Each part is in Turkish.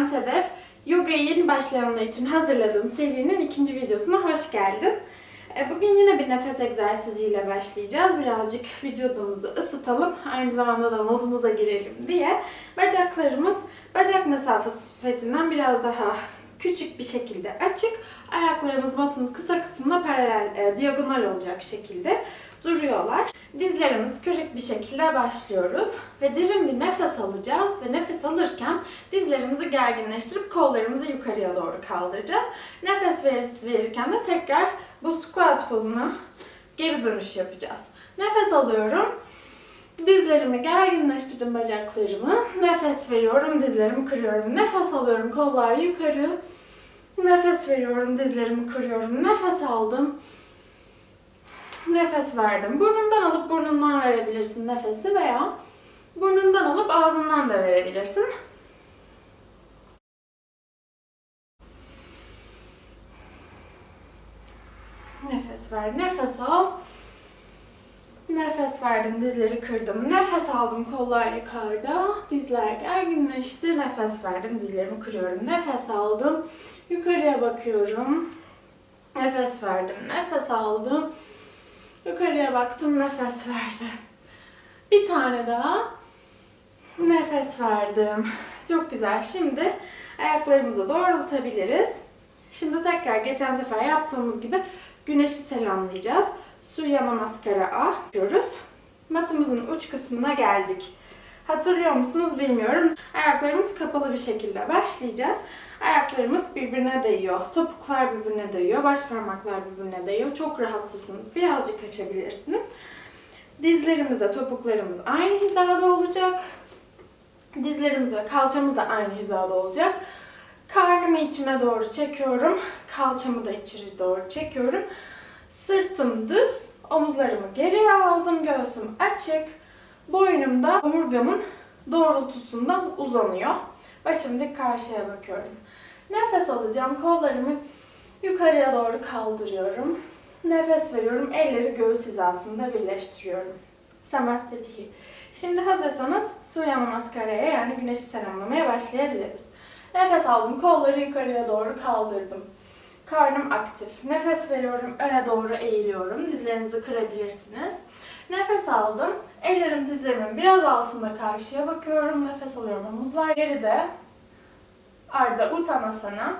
ben Sedef. Yoga'ya yeni başlayanlar için hazırladığım serinin ikinci videosuna hoş geldin. E, Bugün yine bir nefes egzersiziyle başlayacağız. Birazcık vücudumuzu ısıtalım. Aynı zamanda da modumuza girelim diye. Bacaklarımız bacak mesafesinden biraz daha küçük bir şekilde açık. Ayaklarımız matın kısa kısmına paralel, e, diagonal olacak şekilde duruyorlar. Dizlerimiz kırık bir şekilde başlıyoruz ve derin bir nefes alacağız ve nefes alırken dizlerimizi gerginleştirip kollarımızı yukarıya doğru kaldıracağız. Nefes ver- verirken de tekrar bu squat pozuna geri dönüş yapacağız. Nefes alıyorum. Dizlerimi gerginleştirdim bacaklarımı. Nefes veriyorum, dizlerimi kırıyorum. Nefes alıyorum, kollar yukarı. Nefes veriyorum, dizlerimi kırıyorum. Nefes aldım. Nefes verdim. Burnundan alıp burnundan verebilirsin nefesi veya burnundan alıp ağzından da verebilirsin. Nefes ver, nefes al. Nefes verdim, dizleri kırdım. Nefes aldım, kollar yukarıda. Dizler gerginleşti. Nefes verdim, dizlerimi kırıyorum. Nefes aldım, yukarıya bakıyorum. Nefes verdim, nefes aldım. Yukarıya baktım, nefes verdim. Bir tane daha. Nefes verdim. Çok güzel. Şimdi ayaklarımızı doğrultabiliriz. Şimdi tekrar geçen sefer yaptığımız gibi güneşi selamlayacağız. Surya Namaskara A yapıyoruz. Matımızın uç kısmına geldik. Hatırlıyor musunuz bilmiyorum. Ayaklarımız kapalı bir şekilde başlayacağız. Ayaklarımız birbirine değiyor. Topuklar birbirine değiyor. Baş parmaklar birbirine değiyor. Çok rahatsızsınız. Birazcık açabilirsiniz. Dizlerimizle topuklarımız aynı hizada olacak. Dizlerimiz ve kalçamız da aynı hizada olacak. Karnımı içime doğru çekiyorum. Kalçamı da içeri doğru çekiyorum. Sırtım düz. Omuzlarımı geriye aldım. Göğsüm açık. Boynum da omurgamın doğrultusundan uzanıyor. Başım dik karşıya bakıyorum. Nefes alacağım. Kollarımı yukarıya doğru kaldırıyorum. Nefes veriyorum. Elleri göğüs hizasında birleştiriyorum. Samastiti. Şimdi hazırsanız Surya Namaskara'ya yani güneşi selamlamaya başlayabiliriz. Nefes aldım. Kolları yukarıya doğru kaldırdım. Karnım aktif. Nefes veriyorum. Öne doğru eğiliyorum. Dizlerinizi kırabilirsiniz. Nefes aldım. Ellerim dizlerimin biraz altında karşıya bakıyorum. Nefes alıyorum. Omuzlar geride. Arda Uttanasana.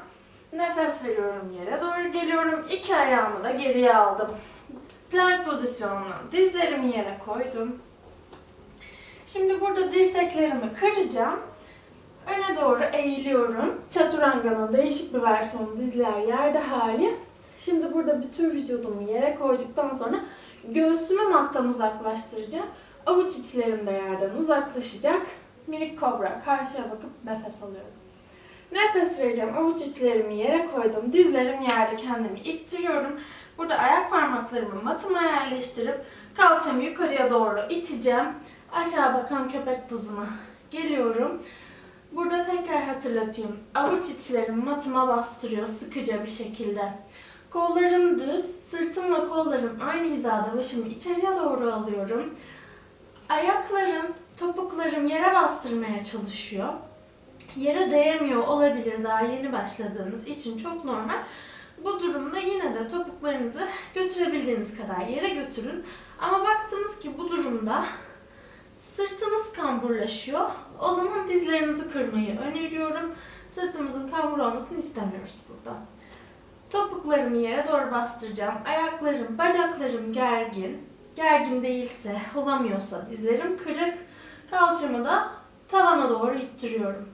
Nefes veriyorum yere doğru geliyorum. İki ayağımı da geriye aldım. Plank pozisyonuna dizlerimi yere koydum. Şimdi burada dirseklerimi kıracağım. Öne doğru eğiliyorum. Chaturanga'nın değişik bir versiyonu dizler yerde hali. Şimdi burada bütün vücudumu yere koyduktan sonra göğsümü mattan uzaklaştıracağım. Avuç içlerim de yerden uzaklaşacak. Minik kobra karşıya bakıp nefes alıyorum. Nefes vereceğim. Avuç içlerimi yere koydum. Dizlerim yerde kendimi ittiriyorum. Burada ayak parmaklarımı matıma yerleştirip kalçamı yukarıya doğru iteceğim. Aşağı bakan köpek pozuna geliyorum. Burada tekrar hatırlatayım. Avuç içlerim matıma bastırıyor sıkıca bir şekilde. Kollarım düz, sırtımla kollarım aynı hizada başımı içeriye doğru alıyorum. Ayaklarım, topuklarım yere bastırmaya çalışıyor. Yere değemiyor olabilir daha yeni başladığınız için çok normal. Bu durumda yine de topuklarınızı götürebildiğiniz kadar yere götürün. Ama baktınız ki bu durumda sırtınız kamburlaşıyor. O zaman dizlerinizi kırmayı öneriyorum. Sırtımızın kambur olmasını istemiyoruz burada. Topuklarımı yere doğru bastıracağım. Ayaklarım, bacaklarım gergin. Gergin değilse, olamıyorsa dizlerim kırık. Kalçamı da tavana doğru ittiriyorum.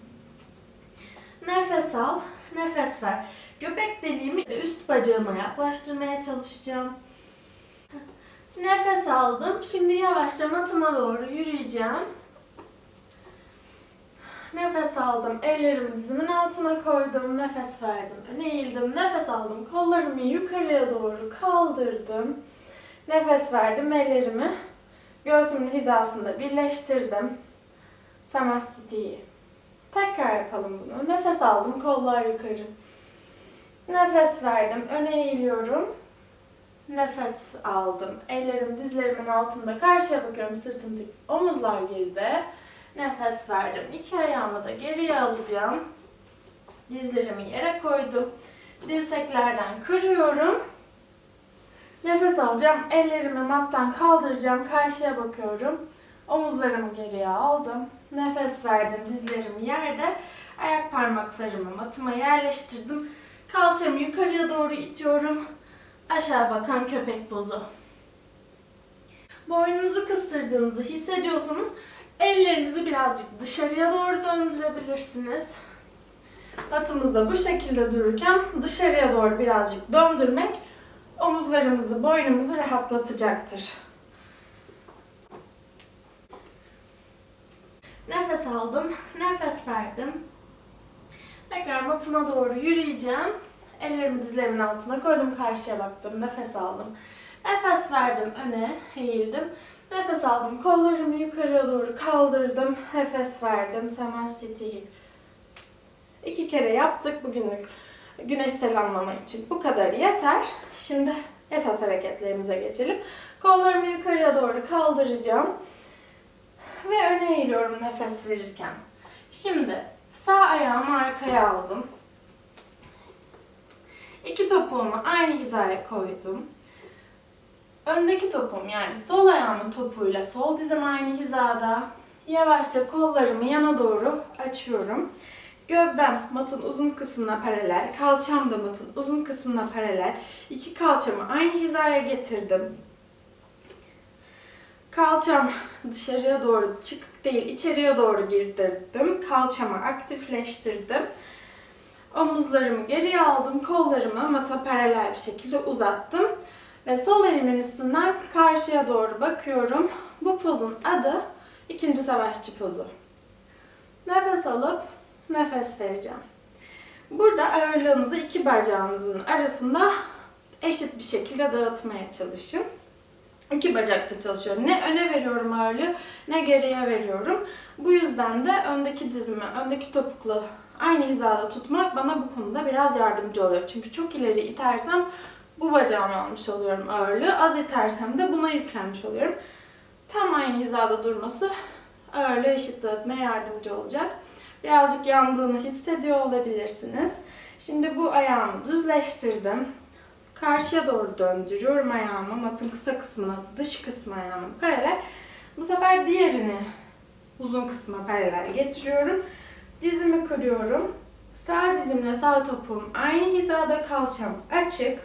Nefes al, nefes ver. Göbek deliğimi üst bacağıma yaklaştırmaya çalışacağım. Nefes aldım. Şimdi yavaşça matıma doğru yürüyeceğim. Nefes aldım. Ellerimi dizimin altına koydum. Nefes verdim. Öne eğildim. Nefes aldım. Kollarımı yukarıya doğru kaldırdım. Nefes verdim. Ellerimi göğsümün hizasında birleştirdim. Samastiti'yi. Tekrar yapalım bunu. Nefes aldım. Kollar yukarı. Nefes verdim. Öne eğiliyorum. Nefes aldım. Ellerim dizlerimin altında. Karşıya bakıyorum. Sırtım dik. Omuzlar geride. Nefes verdim. İki ayağımı da geriye alacağım. Dizlerimi yere koydum. Dirseklerden kırıyorum. Nefes alacağım. Ellerimi mattan kaldıracağım. Karşıya bakıyorum. Omuzlarımı geriye aldım. Nefes verdim. Dizlerimi yerde. Ayak parmaklarımı matıma yerleştirdim. Kalçamı yukarıya doğru itiyorum. Aşağı bakan köpek pozu. Boynunuzu kıstırdığınızı hissediyorsanız ellerinizi birazcık dışarıya doğru döndürebilirsiniz. Atımızda bu şekilde dururken dışarıya doğru birazcık döndürmek omuzlarımızı, boynumuzu rahatlatacaktır. Nefes aldım, nefes verdim. Tekrar matıma doğru yürüyeceğim. Ellerimi dizlerimin altına koydum, karşıya baktım, nefes aldım. Nefes verdim, öne eğildim. Nefes aldım, kollarımı yukarıya doğru kaldırdım. Nefes verdim, Samastiti'yi. İki kere yaptık bugünlük güneş selamlama için. Bu kadar yeter. Şimdi esas hareketlerimize geçelim. Kollarımı yukarıya doğru kaldıracağım. Ve öne eğiliyorum nefes verirken. Şimdi sağ ayağımı arkaya aldım. İki topuğumu aynı hizaya koydum. Öndeki topuğum yani sol ayağımın topuğuyla sol dizim aynı hizada. Yavaşça kollarımı yana doğru açıyorum. Gövdem matın uzun kısmına paralel, kalçam da matın uzun kısmına paralel. İki kalçamı aynı hizaya getirdim. Kalçam dışarıya doğru çıkık değil, içeriye doğru girdirdim. Kalçamı aktifleştirdim. Omuzlarımı geriye aldım, kollarımı mata paralel bir şekilde uzattım. Ve sol elimin üstünden karşıya doğru bakıyorum. Bu pozun adı ikinci savaşçı pozu. Nefes alıp nefes vereceğim. Burada ağırlığınızı iki bacağınızın arasında eşit bir şekilde dağıtmaya çalışın. İki bacakta çalışıyorum. Ne öne veriyorum ağırlığı ne geriye veriyorum. Bu yüzden de öndeki dizimi, öndeki topukla aynı hizada tutmak bana bu konuda biraz yardımcı oluyor. Çünkü çok ileri itersem bu bacağımı almış oluyorum ağırlığı. Az itersem de buna yüklenmiş oluyorum. Tam aynı hizada durması ağırlığı eşit yardımcı olacak. Birazcık yandığını hissediyor olabilirsiniz. Şimdi bu ayağımı düzleştirdim. Karşıya doğru döndürüyorum ayağımı. Matın kısa kısmına, dış kısmı ayağımın paralel. Bu sefer diğerini uzun kısma paralel getiriyorum. Dizimi kırıyorum. Sağ dizimle sağ topuğum aynı hizada kalçam açık.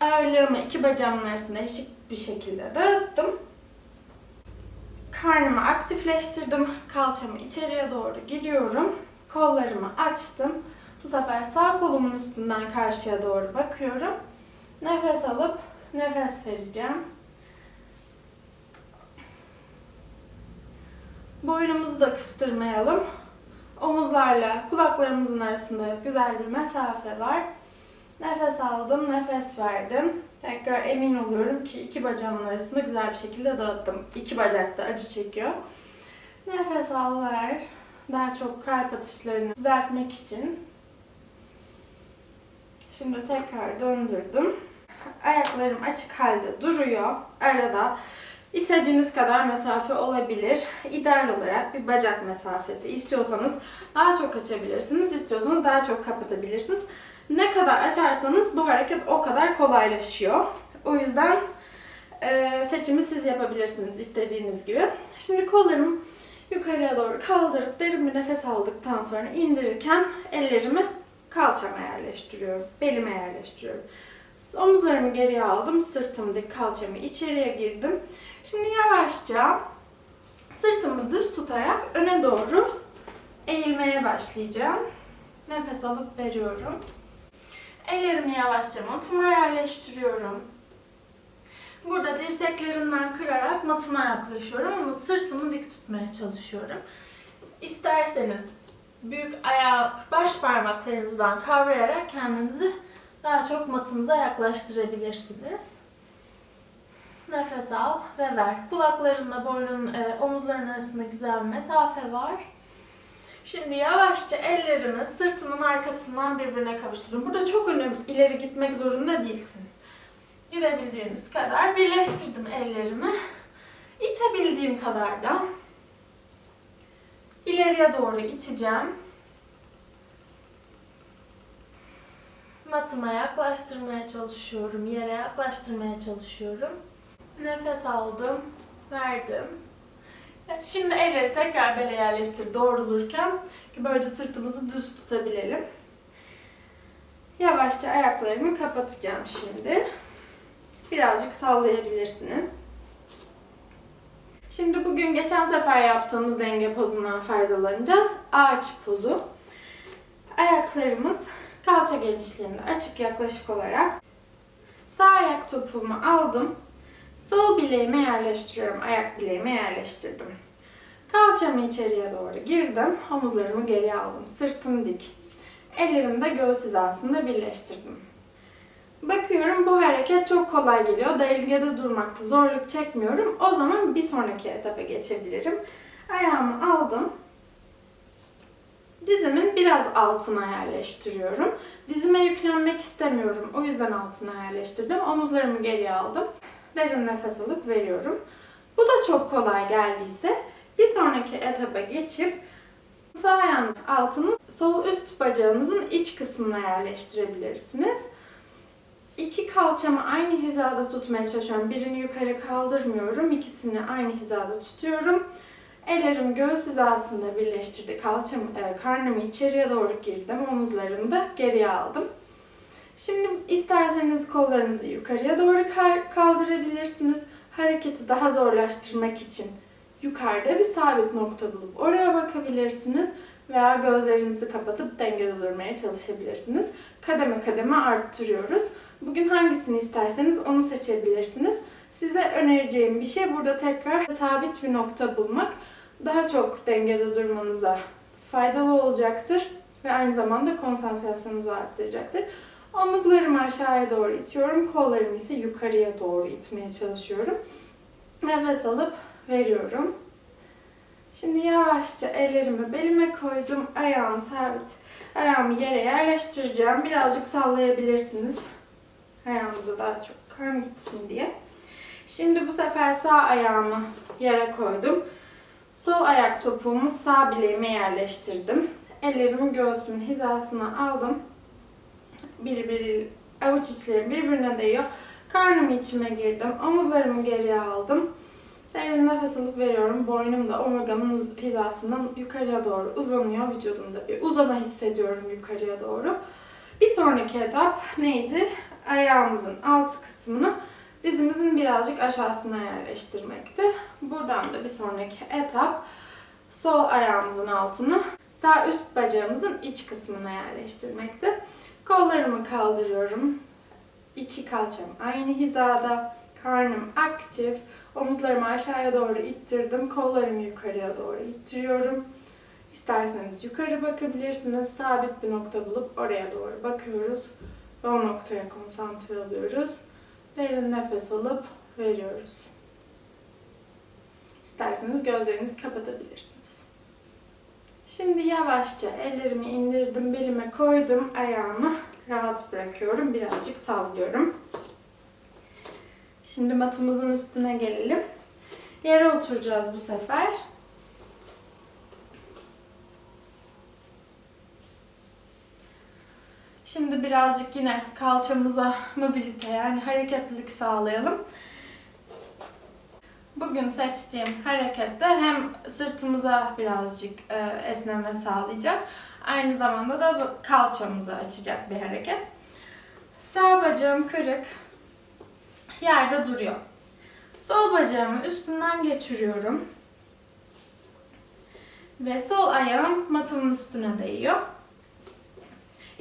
Ağırlığımı iki bacağımın arasında eşit bir şekilde dağıttım. Karnımı aktifleştirdim. Kalçamı içeriye doğru giriyorum. Kollarımı açtım. Bu sefer sağ kolumun üstünden karşıya doğru bakıyorum. Nefes alıp nefes vereceğim. Boynumuzu da kıstırmayalım. Omuzlarla kulaklarımızın arasında güzel bir mesafe var. Nefes aldım, nefes verdim. Tekrar emin oluyorum ki iki bacağımın arasında güzel bir şekilde dağıttım. İki bacak da acı çekiyor. Nefes al ver. Daha çok kalp atışlarını düzeltmek için. Şimdi tekrar döndürdüm. Ayaklarım açık halde duruyor. Arada istediğiniz kadar mesafe olabilir. İdeal olarak bir bacak mesafesi. İstiyorsanız daha çok açabilirsiniz. istiyorsanız daha çok kapatabilirsiniz. Ne kadar açarsanız bu hareket o kadar kolaylaşıyor. O yüzden e, seçimi siz yapabilirsiniz istediğiniz gibi. Şimdi kollarımı yukarıya doğru kaldırıp derin bir nefes aldıktan sonra indirirken ellerimi kalçama yerleştiriyorum. Belime yerleştiriyorum. Omuzlarımı geriye aldım. Sırtımı dik, kalçamı içeriye girdim. Şimdi yavaşça sırtımı düz tutarak öne doğru eğilmeye başlayacağım. Nefes alıp veriyorum. Ellerimi yavaşça matıma yerleştiriyorum. Burada dirseklerinden kırarak matıma yaklaşıyorum ama sırtımı dik tutmaya çalışıyorum. İsterseniz büyük ayak baş parmaklarınızdan kavrayarak kendinizi daha çok matınıza yaklaştırabilirsiniz. Nefes al ve ver. Kulaklarınla boynun, e, omuzların arasında güzel bir mesafe var. Şimdi yavaşça ellerimi sırtımın arkasından birbirine kavuşturun. Burada çok önemli, ileri gitmek zorunda değilsiniz. Gidebildiğiniz kadar birleştirdim ellerimi. İtebildiğim kadar da ileriye doğru iteceğim. Matıma yaklaştırmaya çalışıyorum, yere yaklaştırmaya çalışıyorum. Nefes aldım, verdim. Şimdi elleri tekrar bele yerleştir doğrulurken ki böylece sırtımızı düz tutabilelim. Yavaşça ayaklarımı kapatacağım şimdi. Birazcık sallayabilirsiniz. Şimdi bugün geçen sefer yaptığımız denge pozundan faydalanacağız. Ağaç pozu. Ayaklarımız kalça genişliğinde açık yaklaşık olarak. Sağ ayak topuğumu aldım. Sol bileğime yerleştiriyorum. Ayak bileğime yerleştirdim. Kalçamı içeriye doğru girdim. Omuzlarımı geriye aldım. Sırtım dik. Ellerimi de göğüs hizasında birleştirdim. Bakıyorum bu hareket çok kolay geliyor. Dengede durmakta zorluk çekmiyorum. O zaman bir sonraki etapa geçebilirim. Ayağımı aldım. Dizimin biraz altına yerleştiriyorum. Dizime yüklenmek istemiyorum. O yüzden altına yerleştirdim. Omuzlarımı geriye aldım. Derin nefes alıp veriyorum. Bu da çok kolay geldiyse bir sonraki etapa geçip sağ ayağınızın altını sol üst bacağınızın iç kısmına yerleştirebilirsiniz. İki kalçamı aynı hizada tutmaya çalışıyorum. Birini yukarı kaldırmıyorum. İkisini aynı hizada tutuyorum. Ellerim göğüs hizasında birleştirdi. Kalçam, e, karnımı içeriye doğru girdim. Omuzlarımı da geriye aldım. Şimdi isterseniz kollarınızı yukarıya doğru kaldırabilirsiniz. Hareketi daha zorlaştırmak için yukarıda bir sabit nokta bulup oraya bakabilirsiniz. Veya gözlerinizi kapatıp dengede durmaya çalışabilirsiniz. Kademe kademe arttırıyoruz. Bugün hangisini isterseniz onu seçebilirsiniz. Size önereceğim bir şey burada tekrar sabit bir nokta bulmak daha çok dengede durmanıza faydalı olacaktır ve aynı zamanda konsantrasyonunuzu arttıracaktır. Omuzlarımı aşağıya doğru itiyorum, kollarımı ise yukarıya doğru itmeye çalışıyorum. Nefes alıp veriyorum. Şimdi yavaşça ellerimi belime koydum, ayağım sabit. Ayağımı yere yerleştireceğim. Birazcık sallayabilirsiniz. Ayağımıza daha çok kan gitsin diye. Şimdi bu sefer sağ ayağımı yere koydum. Sol ayak topuğumu sağ bileğime yerleştirdim. Ellerimi göğsümün hizasına aldım. Birbiri, avuç içlerim birbirine değiyor. Karnımı içime girdim. Omuzlarımı geriye aldım. Derin nefes alıp veriyorum. Boynum da omurgamın hizasından yukarıya doğru uzanıyor. Vücudumda bir uzama hissediyorum yukarıya doğru. Bir sonraki etap neydi? Ayağımızın alt kısmını dizimizin birazcık aşağısına yerleştirmekti. Buradan da bir sonraki etap sol ayağımızın altını sağ üst bacağımızın iç kısmına yerleştirmekti. Kollarımı kaldırıyorum. İki kalçam aynı hizada. Karnım aktif. Omuzlarımı aşağıya doğru ittirdim. Kollarımı yukarıya doğru ittiriyorum. İsterseniz yukarı bakabilirsiniz. Sabit bir nokta bulup oraya doğru bakıyoruz. Ve o noktaya konsantre oluyoruz. Derin nefes alıp veriyoruz. İsterseniz gözlerinizi kapatabilirsiniz. Şimdi yavaşça ellerimi indirdim, belime koydum, ayağımı rahat bırakıyorum. Birazcık sallıyorum. Şimdi matımızın üstüne gelelim. Yere oturacağız bu sefer. Şimdi birazcık yine kalçamıza mobilite yani hareketlilik sağlayalım. Bugün seçtiğim harekette hem sırtımıza birazcık e, esneme sağlayacak, aynı zamanda da kalçamızı açacak bir hareket. Sağ bacağım kırık, yerde duruyor. Sol bacağımı üstünden geçiriyorum. Ve sol ayağım matımın üstüne değiyor.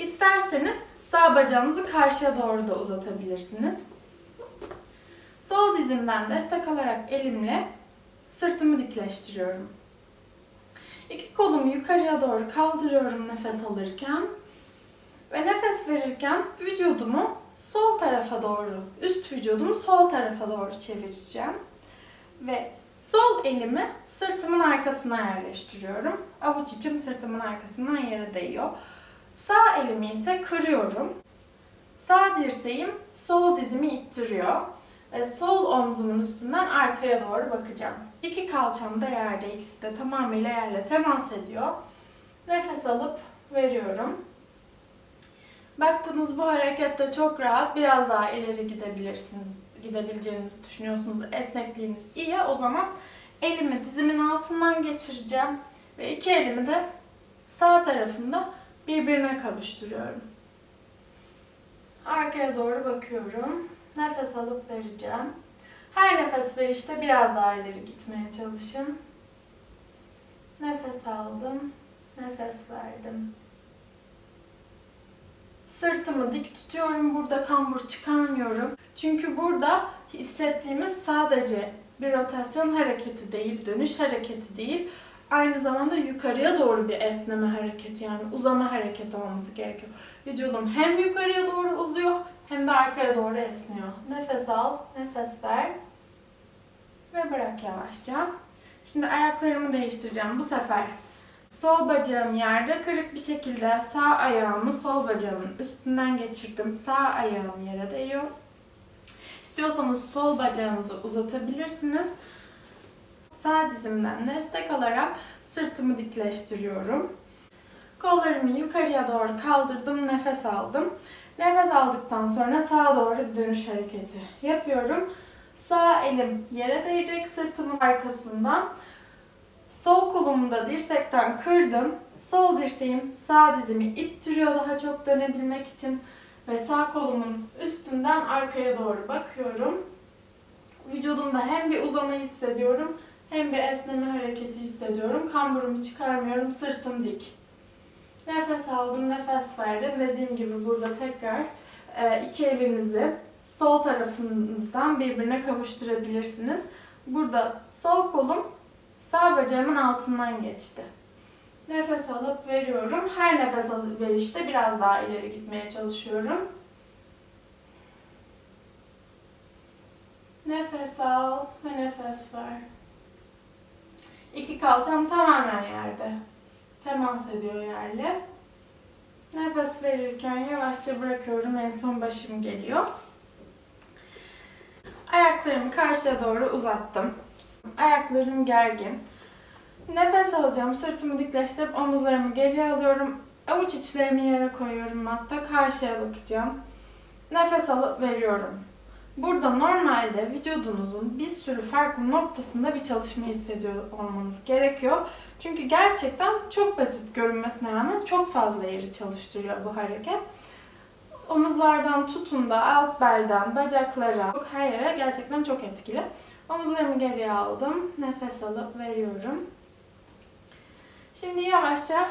İsterseniz sağ bacağınızı karşıya doğru da uzatabilirsiniz. Sol dizimden destek alarak elimle sırtımı dikleştiriyorum. İki kolumu yukarıya doğru kaldırıyorum nefes alırken. Ve nefes verirken vücudumu sol tarafa doğru, üst vücudumu sol tarafa doğru çevireceğim. Ve sol elimi sırtımın arkasına yerleştiriyorum. Avuç içim sırtımın arkasından yere değiyor. Sağ elimi ise kırıyorum. Sağ dirseğim sol dizimi ittiriyor. Ve sol omzumun üstünden arkaya doğru bakacağım. İki kalçam da yerde, ikisi de tamamıyla yerle temas ediyor. Nefes alıp veriyorum. Baktınız bu harekette çok rahat, biraz daha ileri gidebilirsiniz, gidebileceğinizi düşünüyorsunuz. Esnekliğiniz iyi. O zaman elimi dizimin altından geçireceğim ve iki elimi de sağ tarafımda birbirine kavuşturuyorum. Arkaya doğru bakıyorum. Nefes alıp vereceğim. Her nefes verişte biraz daha ileri gitmeye çalışın. Nefes aldım. Nefes verdim. Sırtımı dik tutuyorum. Burada kambur çıkarmıyorum. Çünkü burada hissettiğimiz sadece bir rotasyon hareketi değil, dönüş hareketi değil. Aynı zamanda yukarıya doğru bir esneme hareketi yani uzama hareketi olması gerekiyor. Vücudum hem yukarıya doğru uzuyor hem de arkaya doğru esniyor. Nefes al, nefes ver ve bırak yavaşça. Şimdi ayaklarımı değiştireceğim bu sefer. Sol bacağım yerde kırık bir şekilde sağ ayağımı sol bacağımın üstünden geçirdim. Sağ ayağım yere değiyor. İstiyorsanız sol bacağınızı uzatabilirsiniz. Sağ dizimden destek alarak sırtımı dikleştiriyorum. Kollarımı yukarıya doğru kaldırdım, nefes aldım. Nefes aldıktan sonra sağa doğru dönüş hareketi yapıyorum. Sağ elim yere değecek sırtımın arkasından. Sol kolumu da dirsekten kırdım. Sol dirseğim sağ dizimi ittiriyor daha çok dönebilmek için. Ve sağ kolumun üstünden arkaya doğru bakıyorum. Vücudumda hem bir uzama hissediyorum hem bir esneme hareketi hissediyorum. Kamburumu çıkarmıyorum, sırtım dik. Nefes aldım, nefes verdim. Dediğim gibi burada tekrar e, iki elinizi sol tarafınızdan birbirine kavuşturabilirsiniz. Burada sol kolum sağ bacağımın altından geçti. Nefes alıp veriyorum. Her nefes alıp verişte biraz daha ileri gitmeye çalışıyorum. Nefes al ve nefes ver. İki kalçam tamamen yerde. Temas ediyor yerle. Nefes verirken yavaşça bırakıyorum. En son başım geliyor. Ayaklarımı karşıya doğru uzattım. Ayaklarım gergin. Nefes alacağım. Sırtımı dikleştirip omuzlarımı geriye alıyorum. Avuç içlerimi yere koyuyorum matta. Karşıya bakacağım. Nefes alıp veriyorum. Burada normalde vücudunuzun bir sürü farklı noktasında bir çalışma hissediyor olmanız gerekiyor. Çünkü gerçekten çok basit görünmesine rağmen çok fazla yeri çalıştırıyor bu hareket. Omuzlardan tutun da alt belden bacaklara her yere gerçekten çok etkili. Omuzlarımı geriye aldım. Nefes alıp veriyorum. Şimdi yavaşça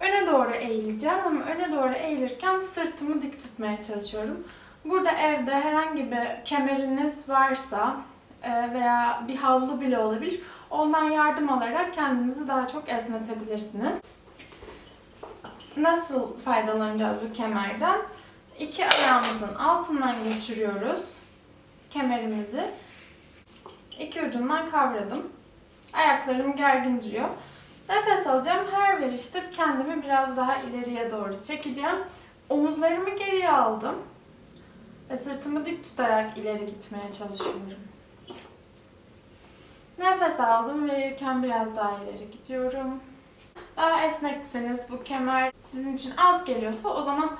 öne doğru eğileceğim ama öne doğru eğilirken sırtımı dik tutmaya çalışıyorum. Burada evde herhangi bir kemeriniz varsa e, veya bir havlu bile olabilir. Ondan yardım alarak kendinizi daha çok esnetebilirsiniz. Nasıl faydalanacağız bu kemerden? İki ayağımızın altından geçiriyoruz kemerimizi. İki ucundan kavradım. Ayaklarım gergin duruyor. Nefes alacağım. Her verişte kendimi biraz daha ileriye doğru çekeceğim. Omuzlarımı geriye aldım. Ve sırtımı dik tutarak ileri gitmeye çalışıyorum. Nefes aldım. Verirken biraz daha ileri gidiyorum. Daha esnekseniz bu kemer sizin için az geliyorsa o zaman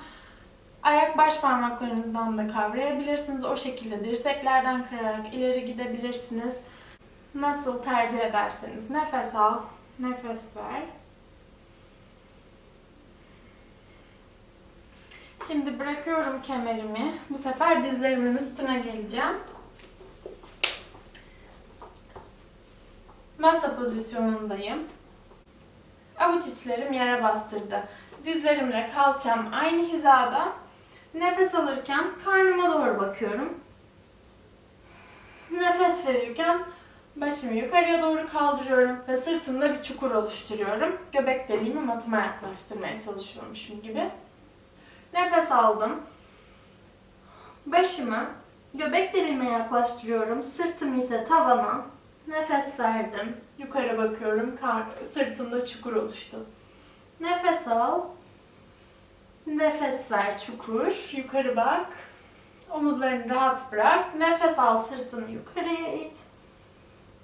ayak baş parmaklarınızdan da kavrayabilirsiniz. O şekilde dirseklerden kırarak ileri gidebilirsiniz. Nasıl tercih ederseniz nefes al, nefes ver. Şimdi bırakıyorum kemerimi. Bu sefer dizlerimin üstüne geleceğim. Masa pozisyonundayım. Avuç içlerim yere bastırdı. Dizlerimle kalçam aynı hizada. Nefes alırken karnıma doğru bakıyorum. Nefes verirken başımı yukarıya doğru kaldırıyorum ve sırtımda bir çukur oluşturuyorum. Göbek deliğimi matıma yaklaştırmaya çalışıyormuşum gibi. Nefes aldım. Başımı göbek deliğime yaklaştırıyorum. Sırtımı ise tavana. Nefes verdim. Yukarı bakıyorum. Kar, sırtımda çukur oluştu. Nefes al. Nefes ver çukur. Yukarı bak. Omuzlarını rahat bırak. Nefes al sırtını yukarıya it.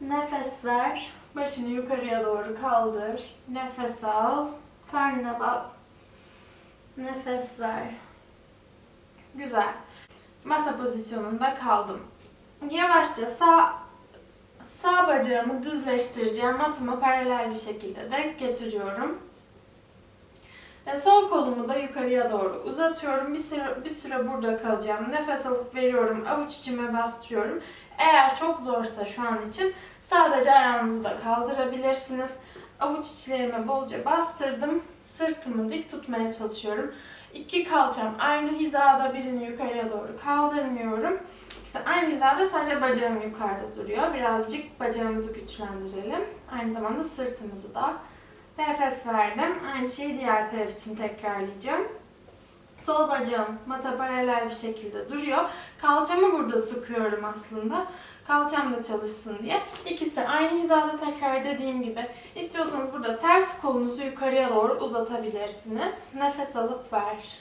Nefes ver. Başını yukarıya doğru kaldır. Nefes al. Karnına bak. Nefes ver. Güzel. Masa pozisyonunda kaldım. Yavaşça sağ sağ bacağımı düzleştireceğim. Matıma paralel bir şekilde denk getiriyorum. Ve sol kolumu da yukarıya doğru uzatıyorum. Bir süre, bir süre burada kalacağım. Nefes alıp veriyorum. Avuç içime bastırıyorum. Eğer çok zorsa şu an için sadece ayağınızı da kaldırabilirsiniz. Avuç içlerime bolca bastırdım. Sırtımı dik tutmaya çalışıyorum. İki kalçam aynı hizada birini yukarıya doğru kaldırmıyorum. İkisi aynı hizada sadece bacağım yukarıda duruyor. Birazcık bacağımızı güçlendirelim. Aynı zamanda sırtımızı da. Nefes verdim. Aynı şeyi diğer taraf için tekrarlayacağım. Sol bacağım mata paralel bir şekilde duruyor. Kalçamı burada sıkıyorum aslında. Kalçam da çalışsın diye. İkisi aynı hizada tekrar dediğim gibi. İstiyorsanız burada ters kolunuzu yukarıya doğru uzatabilirsiniz. Nefes alıp ver.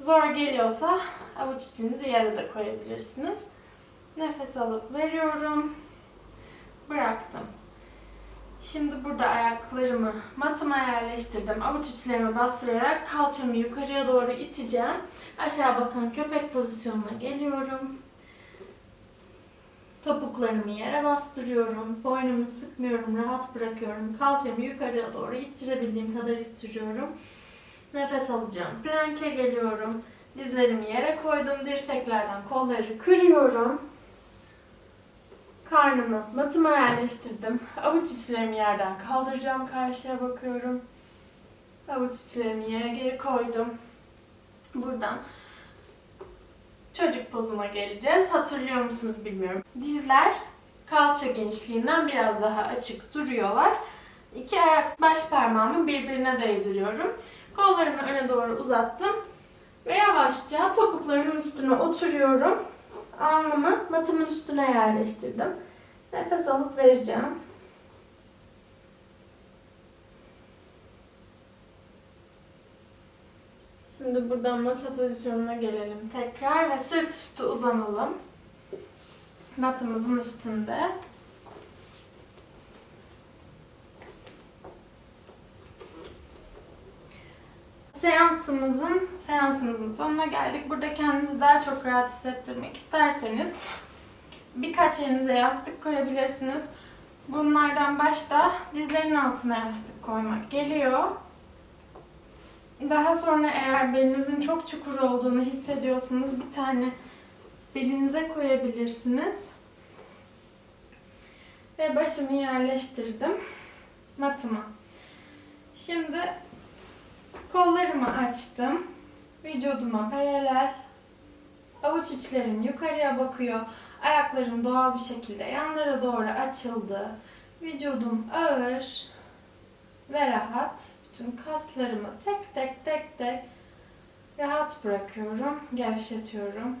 Zor geliyorsa avuç içinizi yere de koyabilirsiniz. Nefes alıp veriyorum. Bıraktım. Şimdi burada ayaklarımı matıma yerleştirdim. Avuç içlerime bastırarak kalçamı yukarıya doğru iteceğim. Aşağı bakan köpek pozisyonuna geliyorum. Topuklarımı yere bastırıyorum. Boynumu sıkmıyorum, rahat bırakıyorum. Kalçamı yukarıya doğru ittirebildiğim kadar ittiriyorum. Nefes alacağım. Plank'e geliyorum. Dizlerimi yere koydum. Dirseklerden kolları kırıyorum. Karnımı matıma yerleştirdim. Avuç içlerimi yerden kaldıracağım. Karşıya bakıyorum. Avuç içlerimi yere geri koydum. Buradan çocuk pozuna geleceğiz. Hatırlıyor musunuz bilmiyorum. Dizler kalça genişliğinden biraz daha açık duruyorlar. İki ayak baş parmağımı birbirine değdiriyorum. Kollarımı öne doğru uzattım. Ve yavaşça topuklarımın üstüne oturuyorum. Alnımı matımın üstüne yerleştirdim. Nefes alıp vereceğim. Şimdi buradan masa pozisyonuna gelelim tekrar ve sırt üstü uzanalım. Matımızın üstünde. Seansımızın seansımızın sonuna geldik. Burada kendinizi daha çok rahat hissettirmek isterseniz birkaç elinize yastık koyabilirsiniz. Bunlardan başta dizlerin altına yastık koymak geliyor. Daha sonra eğer belinizin çok çukur olduğunu hissediyorsanız bir tane belinize koyabilirsiniz. Ve başımı yerleştirdim matıma. Şimdi kollarımı açtım. Vücuduma paralel. Avuç içlerim yukarıya bakıyor. Ayaklarım doğal bir şekilde yanlara doğru açıldı. Vücudum ağır ve rahat. Bütün kaslarımı tek tek tek tek rahat bırakıyorum, gevşetiyorum.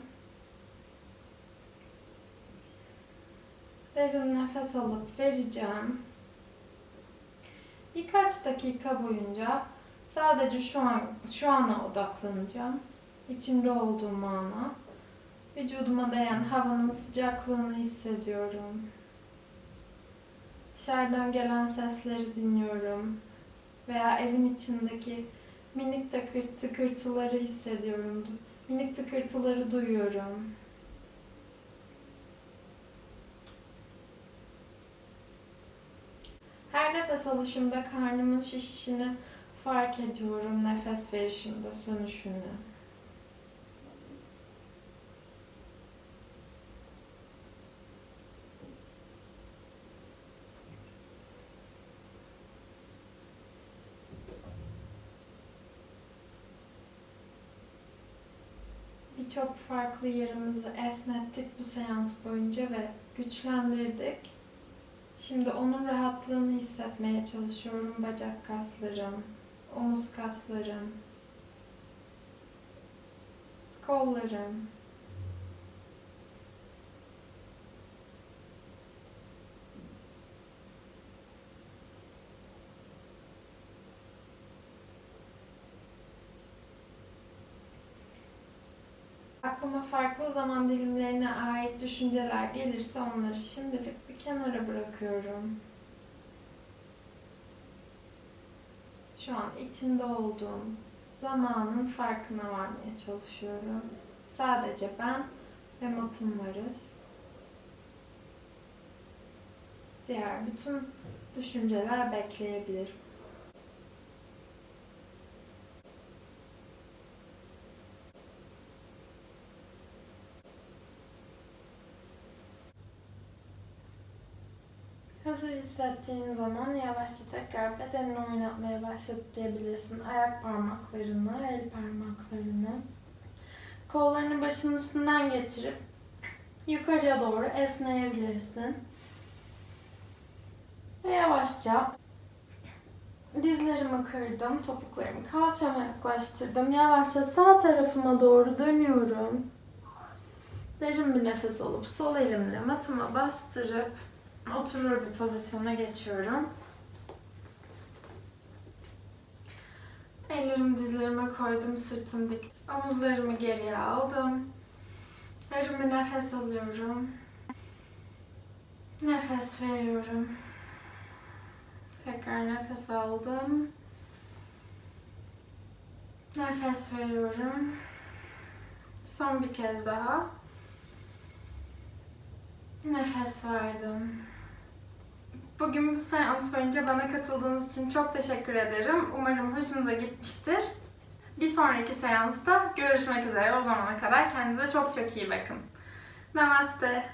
Derin nefes alıp vereceğim. Birkaç dakika boyunca sadece şu an şu ana odaklanacağım. İçimde olduğum ana. Vücuduma değen havanın sıcaklığını hissediyorum. Dışarıdan gelen sesleri dinliyorum. Veya evin içindeki minik tıkır tıkırtıları hissediyorum. Minik tıkırtıları duyuyorum. Her nefes alışımda karnımın şişişini fark ediyorum. Nefes verişimde sönüşünü. Birçok farklı yerimizi esnettik bu seans boyunca ve güçlendirdik. Şimdi onun rahatlığını hissetmeye çalışıyorum. Bacak kaslarım, omuz kaslarım, kollarım, Aklıma farklı zaman dilimlerine ait düşünceler gelirse onları şimdilik bir kenara bırakıyorum. Şu an içinde olduğum zamanın farkına varmaya çalışıyorum. Sadece ben ve matım varız. Diğer bütün düşünceler bekleyebilir. Hazır hissettiğin zaman yavaşça tekrar bedenini oynatmaya başlayabilirsin. Ayak parmaklarını, el parmaklarını. Kollarını başının üstünden geçirip yukarıya doğru esneyebilirsin. Ve yavaşça dizlerimi kırdım, topuklarımı kalçama yaklaştırdım. Yavaşça sağ tarafıma doğru dönüyorum. Derin bir nefes alıp sol elimle matıma bastırıp oturur bir pozisyona geçiyorum. Ellerimi dizlerime koydum, sırtım dik. Omuzlarımı geriye aldım. Derin nefes alıyorum. Nefes veriyorum. Tekrar nefes aldım. Nefes veriyorum. Son bir kez daha. Nefes verdim. Bugün bu seans boyunca bana katıldığınız için çok teşekkür ederim. Umarım hoşunuza gitmiştir. Bir sonraki seansta görüşmek üzere. O zamana kadar kendinize çok çok iyi bakın. Namaste.